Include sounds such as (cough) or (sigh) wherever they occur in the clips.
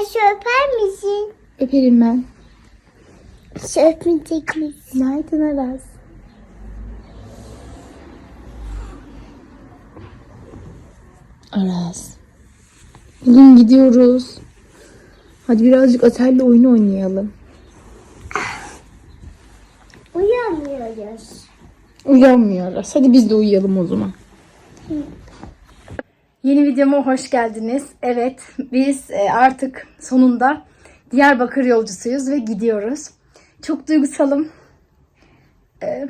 Aşı öper misin? Öperim ben. Öpmeyecek misin? Günaydın Aras. Aras. Bugün gidiyoruz. Hadi birazcık Atel'le oyun oynayalım. Uyanmıyoruz. Uyanmıyor Aras. Hadi biz de uyuyalım o zaman. Yeni videoma hoş geldiniz. Evet, biz e, artık sonunda Diyarbakır yolcusuyuz ve gidiyoruz. Çok duygusalım. E,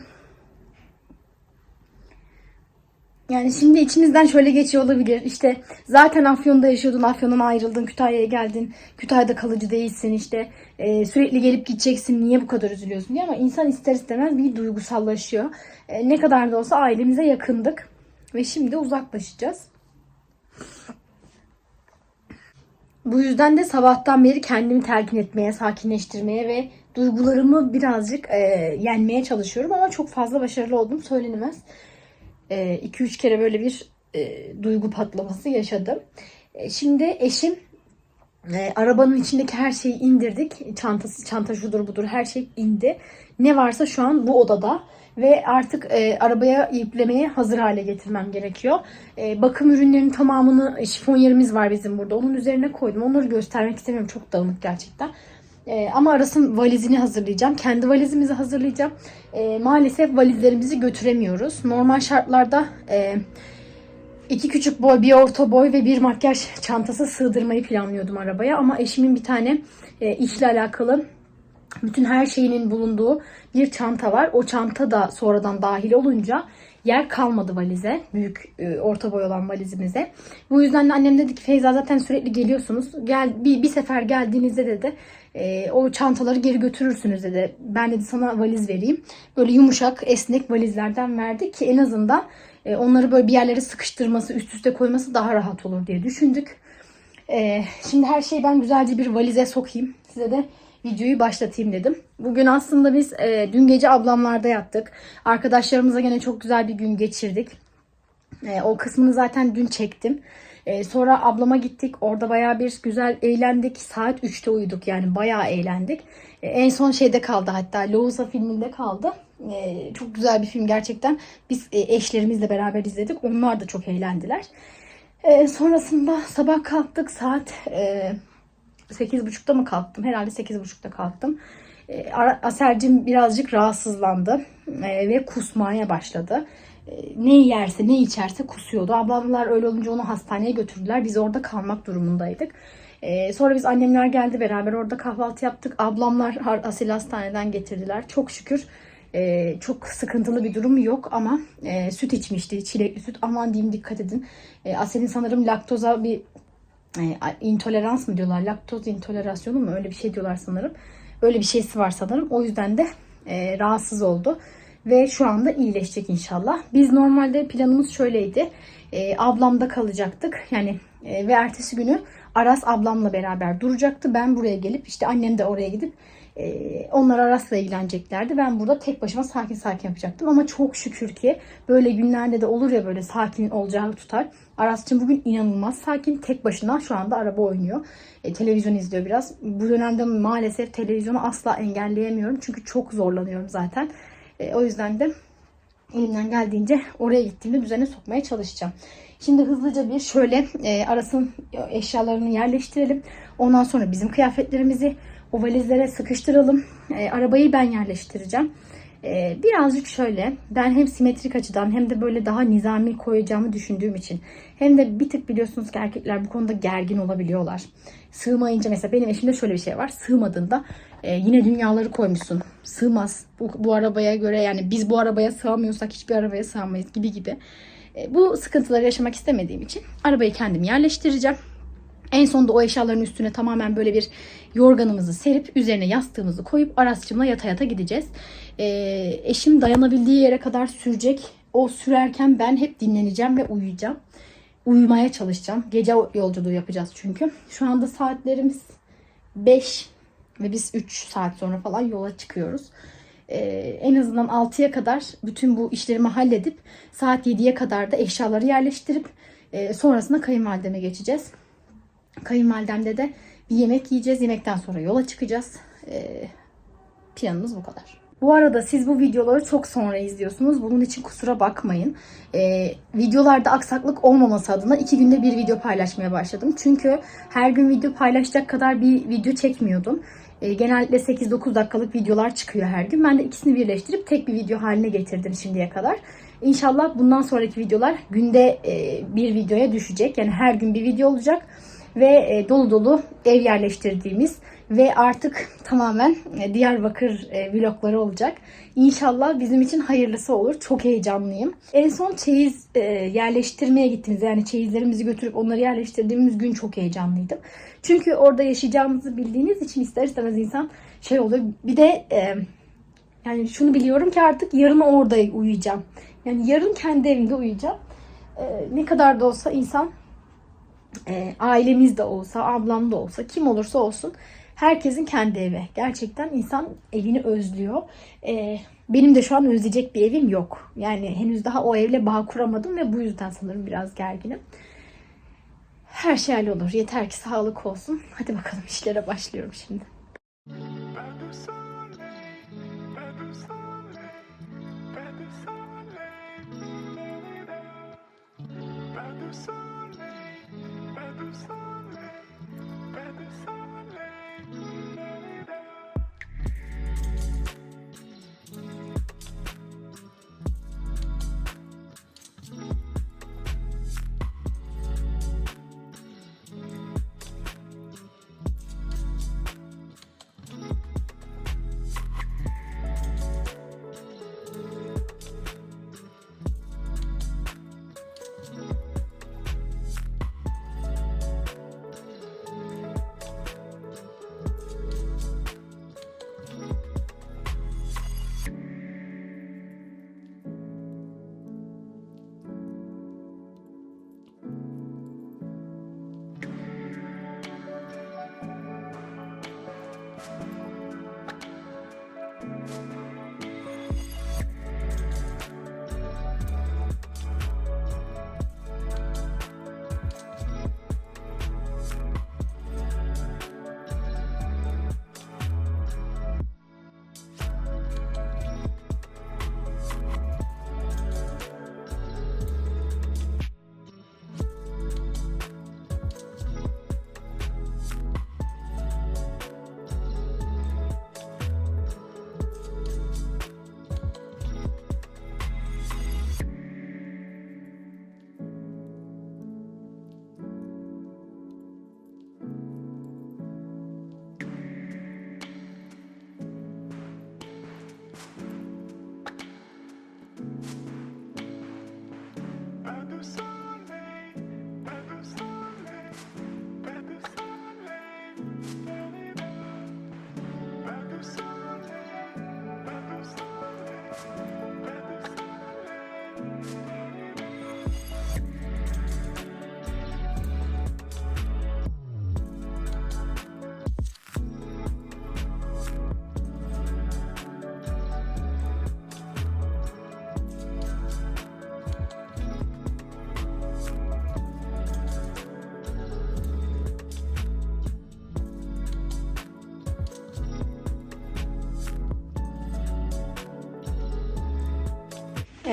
Yani şimdi içinizden şöyle geçiyor olabilir. İşte zaten Afyon'da yaşıyordun, Afyon'dan ayrıldın, Kütahya'ya geldin. Kütahya'da kalıcı değilsin işte. e, sürekli gelip gideceksin. Niye bu kadar üzülüyorsun diye ama insan ister istemez bir duygusallaşıyor. Ne kadar da olsa ailemize yakındık. Ve şimdi uzaklaşacağız. Bu yüzden de sabahtan beri kendimi telkin etmeye, sakinleştirmeye ve duygularımı birazcık e, yenmeye çalışıyorum. Ama çok fazla başarılı oldum söylenemez. 2-3 kere böyle bir e, duygu patlaması yaşadım. E, şimdi eşim e, arabanın içindeki her şeyi indirdik. Çantası, çanta şudur budur her şey indi. Ne varsa şu an bu odada ve artık e, arabaya yüklemeye hazır hale getirmem gerekiyor. E, bakım ürünlerinin tamamını şifon yerimiz var bizim burada. Onun üzerine koydum. Onları göstermek istemiyorum. Çok dağınık gerçekten. E, ama Aras'ın valizini hazırlayacağım. Kendi valizimizi hazırlayacağım. E, maalesef valizlerimizi götüremiyoruz. Normal şartlarda e, iki küçük boy, bir orta boy ve bir makyaj çantası sığdırmayı planlıyordum arabaya. Ama eşimin bir tane e, işle alakalı bütün her şeyinin bulunduğu bir çanta var. O çanta da sonradan dahil olunca yer kalmadı valize. Büyük e, orta boy olan valizimize. Bu yüzden de annem dedi ki Feyza zaten sürekli geliyorsunuz. Gel bir, bir sefer geldiğinizde dedi e, o çantaları geri götürürsünüz dedi. Ben dedi sana valiz vereyim. Böyle yumuşak esnek valizlerden verdi ki en azından e, onları böyle bir yerlere sıkıştırması üst üste koyması daha rahat olur diye düşündük. E, şimdi her şeyi ben güzelce bir valize sokayım. Size de videoyu başlatayım dedim. Bugün aslında biz e, dün gece ablamlarda yattık. Arkadaşlarımıza gene çok güzel bir gün geçirdik. E, o kısmını zaten dün çektim. E, sonra ablama gittik. Orada bayağı bir güzel eğlendik. Saat 3'te uyuduk yani bayağı eğlendik. E, en son şeyde kaldı hatta Loğusa filminde kaldı. E, çok güzel bir film gerçekten. Biz e, eşlerimizle beraber izledik. Onlar da çok eğlendiler. E, sonrasında sabah kalktık saat e, 8.30'da mı kalktım? Herhalde 8.30'da kalktım. E, Asercim birazcık rahatsızlandı e, ve kusmaya başladı. E, ne yerse ne içerse kusuyordu. Ablamlar öyle olunca onu hastaneye götürdüler. Biz orada kalmak durumundaydık. Sonra biz annemler geldi beraber orada kahvaltı yaptık. Ablamlar Asil hastaneden getirdiler. Çok şükür çok sıkıntılı bir durum yok ama süt içmişti. Çilekli süt. Aman diyeyim dikkat edin. E, Asel'in sanırım laktoza bir e, intolerans mı diyorlar? Laktoz intolerasyonu mu? Öyle bir şey diyorlar sanırım. Öyle bir şeysi var sanırım. O yüzden de e, rahatsız oldu. Ve şu anda iyileşecek inşallah. Biz normalde planımız şöyleydi. E, ablamda kalacaktık. Yani e, ve ertesi günü Aras ablamla beraber duracaktı. Ben buraya gelip işte annem de oraya gidip onlar Aras'la ilgileneceklerdi. Ben burada tek başıma sakin sakin yapacaktım. Ama çok şükür ki böyle günlerde de olur ya böyle sakin olacağı tutar. Aras'cığım bugün inanılmaz sakin. Tek başına şu anda araba oynuyor. E, televizyon izliyor biraz. Bu dönemde maalesef televizyonu asla engelleyemiyorum. Çünkü çok zorlanıyorum zaten. E, o yüzden de elimden geldiğince oraya gittiğimde düzene sokmaya çalışacağım. Şimdi hızlıca bir şöyle e, arasın eşyalarını yerleştirelim. Ondan sonra bizim kıyafetlerimizi o valizlere sıkıştıralım. E, arabayı ben yerleştireceğim. E, birazcık şöyle ben hem simetrik açıdan hem de böyle daha nizami koyacağımı düşündüğüm için hem de bir tık biliyorsunuz ki erkekler bu konuda gergin olabiliyorlar. Sığmayınca mesela benim eşimde şöyle bir şey var. Sığmadığında e, yine dünyaları koymuşsun. Sığmaz. Bu, bu arabaya göre yani biz bu arabaya sığamıyorsak hiçbir arabaya sığamayız gibi gibi. E, bu sıkıntıları yaşamak istemediğim için arabayı kendim yerleştireceğim. En sonunda o eşyaların üstüne tamamen böyle bir yorganımızı serip üzerine yastığımızı koyup Aras'cığımla yata yata gideceğiz. E, eşim dayanabildiği yere kadar sürecek. O sürerken ben hep dinleneceğim ve uyuyacağım. Uyumaya çalışacağım. Gece yolculuğu yapacağız çünkü. Şu anda saatlerimiz 5 ve biz 3 saat sonra falan yola çıkıyoruz. Ee, en azından 6'ya kadar bütün bu işlerimi halledip saat 7'ye kadar da eşyaları yerleştirip e, sonrasında kayınvalideme geçeceğiz. Kayınvalidemde de Bir yemek yiyeceğiz. Yemekten sonra yola çıkacağız. Ee, planımız bu kadar. Bu arada siz bu videoları çok sonra izliyorsunuz. Bunun için kusura bakmayın. Ee, videolarda aksaklık olmaması adına iki günde bir video paylaşmaya başladım. Çünkü her gün video paylaşacak kadar bir video çekmiyordum. Ee, genellikle 8-9 dakikalık videolar çıkıyor her gün. Ben de ikisini birleştirip tek bir video haline getirdim şimdiye kadar. İnşallah bundan sonraki videolar günde e, bir videoya düşecek. Yani her gün bir video olacak ve e, dolu dolu ev yerleştirdiğimiz ve artık (laughs) tamamen e, Diyarbakır e, vlogları olacak. İnşallah bizim için hayırlısı olur. Çok heyecanlıyım. En son çeyiz yerleştirmeye gittiğimiz yani çeyizlerimizi götürüp onları yerleştirdiğimiz gün çok heyecanlıydım. Çünkü orada yaşayacağımızı bildiğiniz için ister istemez insan şey oluyor. Bir de yani şunu biliyorum ki artık yarın orada uyuyacağım. Yani yarın kendi evimde uyuyacağım. Ne kadar da olsa insan e, ailemiz de olsa, ablam da olsa, kim olursa olsun herkesin kendi evi. Gerçekten insan evini özlüyor. E, benim de şu an özleyecek bir evim yok. Yani henüz daha o evle bağ kuramadım ve bu yüzden sanırım biraz gerginim. Her şey hallolur. Yeter ki sağlık olsun. Hadi bakalım işlere başlıyorum şimdi.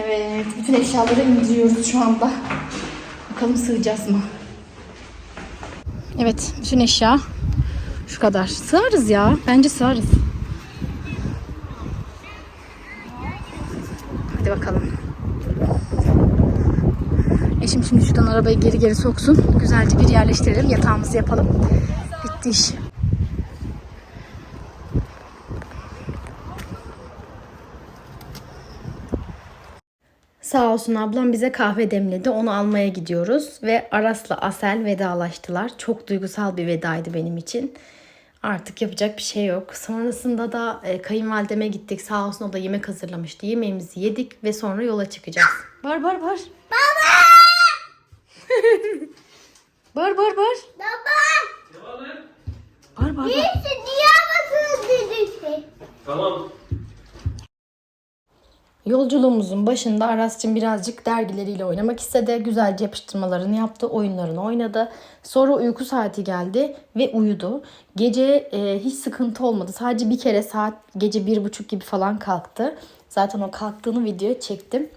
Evet, bütün eşyaları indiriyoruz şu anda. Bakalım sığacağız mı? Evet, bütün eşya şu kadar. Sığarız ya. Bence sığarız. Hadi bakalım. Eşim şimdi şuradan arabayı geri geri soksun. Güzelce bir yerleştirelim. Yatağımızı yapalım. Bitti iş. Sağ olsun ablam bize kahve demledi. Onu almaya gidiyoruz. Ve Aras'la Asel vedalaştılar. Çok duygusal bir vedaydı benim için. Artık yapacak bir şey yok. Sonrasında da e, kayınvalideme gittik. Sağ olsun o da yemek hazırlamıştı. Yemeğimizi yedik ve sonra yola çıkacağız. Bağır bağır bağır. Baba! (laughs) bağır bağır bağır. Baba, Bağır bağır birisi Diyarbakır dedisi. Tamam. Yolculuğumuzun başında Aras'cığım birazcık dergileriyle oynamak istedi. Güzelce yapıştırmalarını yaptı, oyunlarını oynadı. Sonra uyku saati geldi ve uyudu. Gece e, hiç sıkıntı olmadı. Sadece bir kere saat gece bir buçuk gibi falan kalktı. Zaten o kalktığını videoya çektim.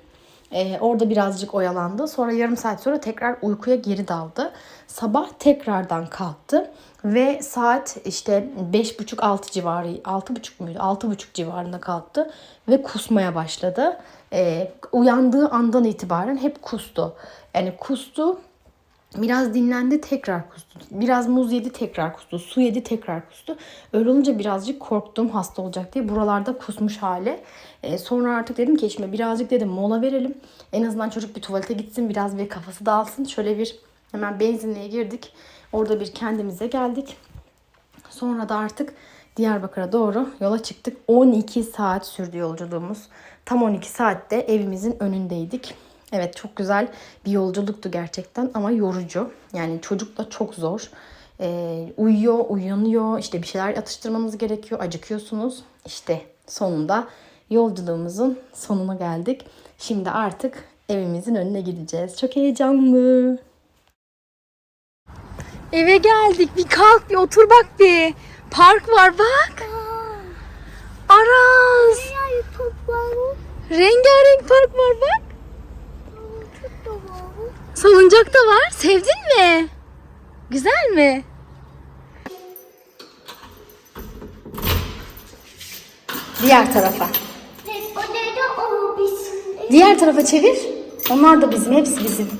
Ee, orada birazcık oyalandı. Sonra yarım saat sonra tekrar uykuya geri daldı. Sabah tekrardan kalktı ve saat işte 5.30-6 civarı, 6.30 muydu? 6.30 civarında kalktı ve kusmaya başladı. Ee, uyandığı andan itibaren hep kustu. Yani kustu, Biraz dinlendi tekrar kustu. Biraz muz yedi tekrar kustu. Su yedi tekrar kustu. Öyle olunca birazcık korktum hasta olacak diye. Buralarda kusmuş hali. Ee, sonra artık dedim ki eşime birazcık dedim mola verelim. En azından çocuk bir tuvalete gitsin. Biraz bir kafası dağılsın. Şöyle bir hemen benzinliğe girdik. Orada bir kendimize geldik. Sonra da artık Diyarbakır'a doğru yola çıktık. 12 saat sürdü yolculuğumuz. Tam 12 saatte evimizin önündeydik. Evet çok güzel bir yolculuktu gerçekten ama yorucu. Yani çocukla çok zor. Ee, uyuyor, uyanıyor, işte bir şeyler atıştırmanız gerekiyor, acıkıyorsunuz. İşte sonunda yolculuğumuzun sonuna geldik. Şimdi artık evimizin önüne gideceğiz. Çok heyecanlı. Eve geldik. Bir kalk bir otur bak bir. Park var bak. Aras. Rengarenk park var bak. Salıncak da var. Sevdin mi? Güzel mi? Diğer tarafa. O dedi o bizim. Diğer tarafa çevir. Onlar da bizim. Hepsi bizim.